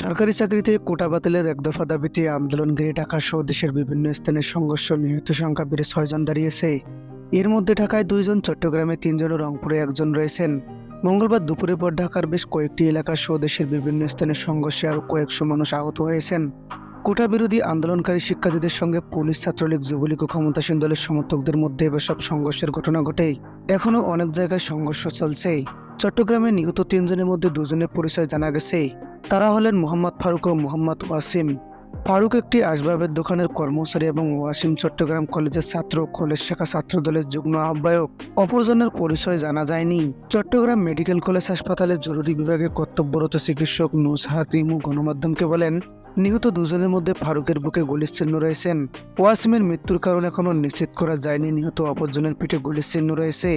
সরকারি চাকরিতে কোটা বাতিলের এক দফা দাবিতে আন্দোলনকারী ঢাকা সহ দেশের বিভিন্ন স্থানে সংঘর্ষ, নিহত সংখ্যা বেড়ে ছয়জন দাঁড়িয়েছে। এর মধ্যে ঢাকায় দুইজন, চট্টগ্রামে তিনজন ও রংপুরে একজন রয়েছেন। মঙ্গলবার দুপুরের পর ঢাকার বেশ কয়েকটি এলাকা সহ দেশের বিভিন্ন স্থানে সংঘর্ষে আরও কয়েকশো মানুষ আহত হয়েছেন। কোটা বিরোধী আন্দোলনকারী শিক্ষার্থীদের সঙ্গে পুলিশ, ছাত্রলীগ, যুবলীগ ও ক্ষমতাসীন দলের সমর্থকদের মধ্যে এসব সংঘর্ষের ঘটনা ঘটে এখনও অনেক জায়গায় সংঘর্ষ চলছে চট্টগ্রামে নিহত তিনজনের মধ্যে দুজনের পরিচয় জানা গেছে। তারা হলেন মোহাম্মদ ফারুক ও মোহাম্মদ ওয়াসিম। ফারুক একটি আসবাবের দোকানের কর্মচারী এবং ওয়াসিম চট্টগ্রাম কলেজের ছাত্র কলেজ শাখা ছাত্র দলের যুগ্ম আহ্বায়ক। অপরজনের পরিচয় জানা যায়নি। চট্টগ্রাম মেডিকেল কলেজ হাসপাতালের জরুরি বিভাগে কর্তব্যরত চিকিৎসক নুসহাত ইমু গণমাধ্যমকে বলেন, নিহত দুজনের মধ্যে ফারুকের বুকে গুলির চিহ্ন রয়েছেন ওয়াসিমের মৃত্যুর কারণ এখনও নিশ্চিত করা যায়নি। নিহত অপরজনের পিঠে গুলির চিহ্ন রয়েছে।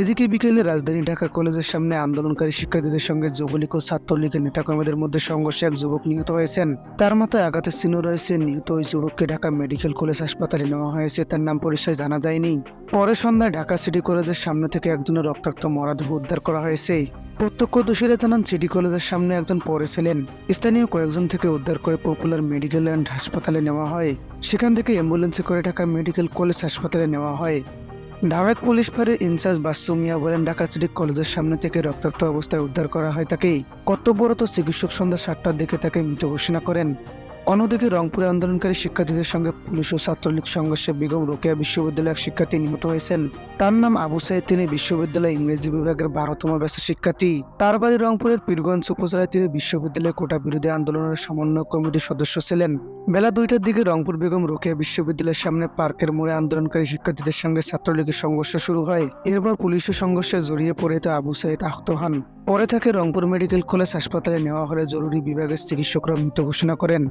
এদিকে বিকেলে রাজধানী ঢাকা কলেজের সামনে আন্দোলনকারী শিক্ষার্থীদের সঙ্গে যুবলীগ ও ছাত্রলীগের নেতাকর্মীদের মধ্যে সংঘর্ষে এক যুবক নিহত হয়েছেন। তার মাথায় আঘাতের চিহ্ন রয়েছে, নিহত ওই যুবককে ঢাকা মেডিকেল কলেজ হাসপাতালে নেওয়া হয়েছে, তার নাম পরিচয় জানা যায়নি। পরে সন্ধ্যায় ঢাকা সিটি কলেজের সামনে থেকে একজনের রক্তাক্ত মরাদেহ উদ্ধার করা হয়েছে। প্রত্যক্ষদর্শীরা জানান, সিটি কলেজের সামনে একজন পড়েছিলেন। স্থানীয় কয়েকজন থেকে উদ্ধার করে পপুলার মেডিকেল অ্যান্ড হাসপাতালে নেওয়া হয়। সেখান থেকে অ্যাম্বুলেন্সে করে ঢাকা মেডিকেল কলেজ হাসপাতালে নেওয়া হয়। ঢাকায় পুলিশ ফাঁড়ির ইনচার্জ বাসুমিয়া বলেন, ঢাকা সিটি কলেজের সামনে থেকে রক্তাক্ত অবস্থায় উদ্ধার করা হয় তাকে কর্তব্যরত চিকিৎসক সন্ধ্যা সাতটার দিকে তাকে মৃত ঘোষণা করেন। অন্যদিকে রংপুরে আন্দোলনকারী শিক্ষার্থীদের সঙ্গে পুলিশ ও ছাত্রলীগ সংঘর্ষে বেগম রোকেয়া বিশ্ববিদ্যালয়ের এক শিক্ষার্থী নিহত হয়েছেন। তার নাম আবু সাইদ, তিনি বিশ্ববিদ্যালয় ইংরেজি বিভাগের বারোতম ব্যাচের শিক্ষার্থী। তার বাড়ি রংপুরের পীরগঞ্জ উপজেলায় তিনি বিশ্ববিদ্যালয় কোটা বিরোধী আন্দোলনের সমন্বয় কমিটির সদস্য ছিলেন। বেলা দুইটার দিকে রংপুর বেগম রোকেয়া বিশ্ববিদ্যালয়ের সামনে পার্কের মোড়ে আন্দোলনকারী শিক্ষার্থীদের সঙ্গে ছাত্রলীগের সংঘর্ষ শুরু হয়। এরপর পুলিশের সংঘর্ষে জড়িয়ে পড়ে তো আবু সাইদ আহত হন। পরে তাকে রংপুর মেডিকেল কলেজ হাসপাতালে নেওয়া হলে জরুরি বিভাগের চিকিৎসকরা মৃত ঘোষণা করেন।